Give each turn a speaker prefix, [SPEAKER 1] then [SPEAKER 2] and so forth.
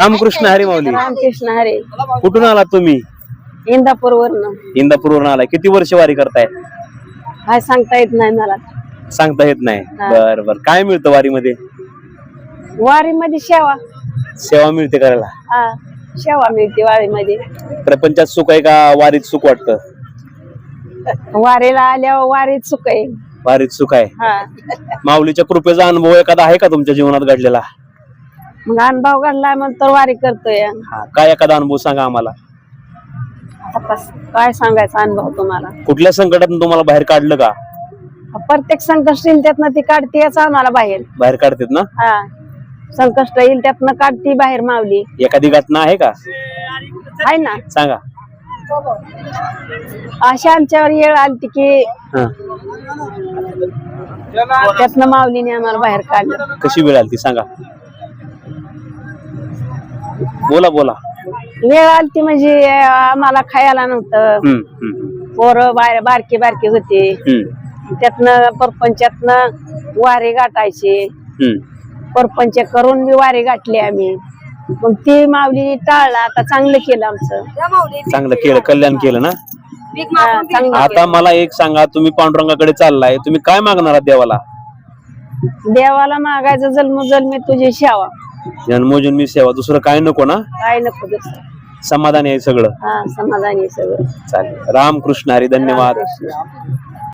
[SPEAKER 1] रामकृष्ण हरी माऊली.
[SPEAKER 2] रामकृष्ण हरे.
[SPEAKER 1] कुठून आलात तुम्ही?
[SPEAKER 2] इंदापूर वरन
[SPEAKER 1] इंदापूरवरून आलाय. किती वर्ष वारी करताय?
[SPEAKER 2] काय सांगता येत नाही मला.
[SPEAKER 1] सांगता येत नाही.
[SPEAKER 2] हा.
[SPEAKER 1] बर बर. काय मिळतं वारीमध्ये?
[SPEAKER 2] वारी मध्ये शेवा
[SPEAKER 1] सेवा मिळते करायला.
[SPEAKER 2] हा शेवा मिळते वारीमध्ये.
[SPEAKER 1] प्रपंचात सुख आहे का वारीत सुख वाटतं?
[SPEAKER 2] वारीला आल्यावर वारीत सुख आहे.
[SPEAKER 1] वारीत सुख आहे.
[SPEAKER 2] हा.
[SPEAKER 1] माऊलीच्या कृपेचा अनुभव एखादा आहे का तुमच्या जीवनात घडलेला?
[SPEAKER 2] मग अनुभव घडला म्हणतो वारी करतोय.
[SPEAKER 1] हा काय एखादा अनुभव सांगा आम्हाला?
[SPEAKER 2] आता काय सांगायचा अनुभव तुम्हाला?
[SPEAKER 1] कुठल्या संकटातून तुम्हाला बाहेर काढलं का?
[SPEAKER 2] प्रत्येक संकष्ट येईल त्यातनं ती काढतेच आम्हाला बाहेर.
[SPEAKER 1] बाहेर काढतात ना?
[SPEAKER 2] हा संकष्ट येईल त्यातनं काढती बाहेर मावली.
[SPEAKER 1] एखादी घटना आहे का?
[SPEAKER 2] आहे ना?
[SPEAKER 1] सांगा.
[SPEAKER 2] अशी आमच्यावर येळ आलती की
[SPEAKER 1] हा.
[SPEAKER 2] त्यातनं माऊलीने आम्हाला बाहेर काढलं.
[SPEAKER 1] कशी वेळ आली ती सांगा. बोला बोला.
[SPEAKER 2] वेळ आलती म्हणजे आम्हाला खायला नव्हतं. पोरं बाहेर बारके बारके होते. त्यातनं परपंचातनं वारे गाठायचे. परपंच करून बी वारे गाठले आम्ही. मग ती माऊली टाळला आता चांगलं केलं आमचं.
[SPEAKER 1] चांगलं केलं कल्याण केलं ना?
[SPEAKER 2] चांगलं
[SPEAKER 1] आता मला एक सांगा तुम्ही पांडुरंगाकडे चाललाय तुम्ही काय मागणार देवाला.
[SPEAKER 2] देवाला मागायचं जन्म जन्मे तुझी शेवा.
[SPEAKER 1] जन्मोजन्मी सेवा. दुसरं काय नको ना?
[SPEAKER 2] काय नको दुसरं.
[SPEAKER 1] समाधानी आहे सगळं.
[SPEAKER 2] हा समाधानी सगळं.
[SPEAKER 1] चालेल. रामकृष्ण हरी धन्यवाद.